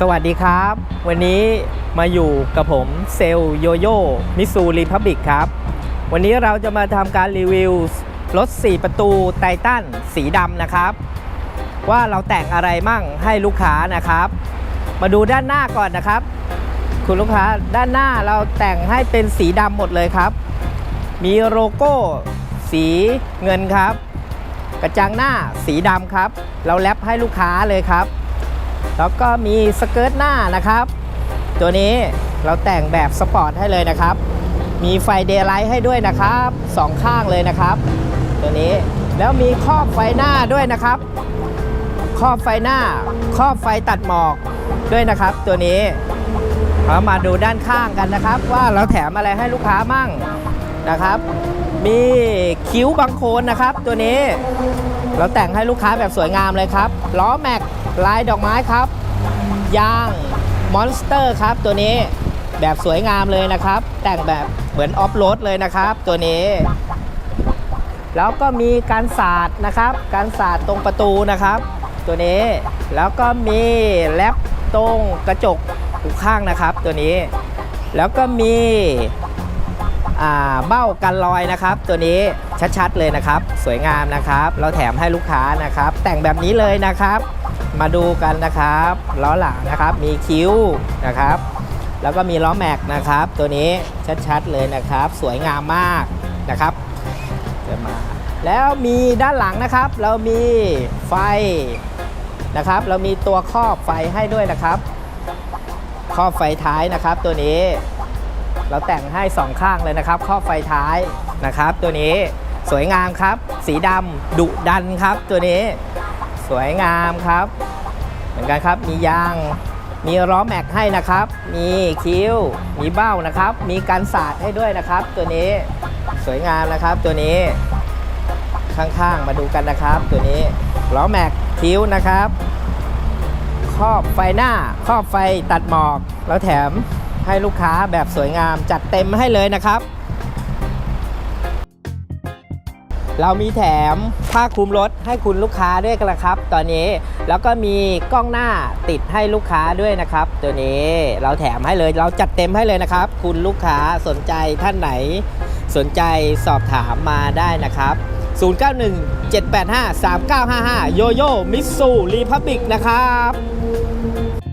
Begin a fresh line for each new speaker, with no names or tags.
สวัสดีครับ วันนี้มาอยู่กับผมเซลโยโย่มิซูรีพับบิกครับ วันนี้เราจะมาทำการรีวิวรถ 4 ประตูไททันสีดำนะครับ ว่าเราแต่งอะไรมั่งให้ลูกค้านะครับ มาดูด้านหน้าก่อนนะครับ คุณลูกค้าด้านหน้าเราแต่งให้เป็นสีดำหมดเลยครับ มีโลโก้สีเงินครับ กระจังหน้าสีดำครับ เราแรปให้ลูกค้าเลยครับ แล้วก็มีสเกิร์ตหน้านะครับ ตัวนี้เราแต่งแบบสปอร์ตให้เลยนะครับ มีไฟเดย์ไลท์ให้ด้วยนะครับสองข้างเลยนะครับ ตัวนี้แล้วมีครอบไฟหน้าด้วยนะครับ ครอบไฟหน้า ครอบไฟตัดหมอกด้วยนะครับ ตัวนี้เรามาดูด้านข้างกันนะครับ ว่าเราแถมอะไรให้ลูกค้ามั่งนะครับ มีคิ้วบังโคนนะครับ ตัวนี้ เราแต่งให้ลูกค้าแบบสวยงามเลยครับล้อแม็ก ลายดอกไม้ครับ ยางมอนสเตอร์ครับตัวนี้แบบสวยงามเลยนะครับ แต่งแบบเหมือนออฟโรดเลยนะครับ ตัวนี้ แล้วก็มีการสาดนะครับ การสาดตรงประตูนะครับ ตัวนี้แล้วก็มีแรปตรงกระจกทุกข้างนะครับ ตัวนี้ แล้วก็มีเบ้ากันรอยนะครับ ตัวนี้ชัดๆเลยนะครับ สวยงามนะครับ เราแถมให้ลูกค้านะครับ แต่งแบบนี้เลยนะครับ มาดูกันนะครับล้อหลังนะครับมีคิ้วนะครับ แล้วก็มีล้อแม็กนะครับ ตัวนี้ชัดๆเลยนะครับ สวยงามมากนะครับจะมาแล้วมีด้านหลังนะครับ เรามีไฟนะครับ เรามีตัวครอบไฟให้ด้วยนะครับ ครอบไฟท้ายนะครับ ตัวนี้ เราแต่งให้สองข้างเลยนะครับ ครอบไฟท้ายนะครับ ตัวนี้สวยงามครับ สีดำดุดันครับ ตัวนี้ สวยงามครับ เหมือนกันครับมียาง มีล้อแม็กให้นะครับ มีคิ้ว มีเบ้านะครับ มีกันสาดให้ด้วยนะครับ ตัวนี้สวยงามนะครับตัวนี้ข้างๆ มาดูกันนะครับ ตัวนี้ล้อแม็กคิ้วนะครับครอบไฟหน้าครอบไฟตัดหมอก แล้วแถมให้ลูกค้าแบบสวยงามจัดเต็มให้เลยนะครับ เรามีแถมผ้าคลุมรถให้คุณลูกค้าด้วยกันละครับ ตอนนี้แล้วก็มีกล้องหน้าติดให้ลูกค้าด้วยนะครับ ตัวนี้เราแถมให้เลยเราจัดเต็มให้เลยนะครับ คุณลูกค้าสนใจท่านไหน สนใจสอบถามมาได้นะครับ 091 785 3955 โยโย่มิสซูรีพับบิกนะครับ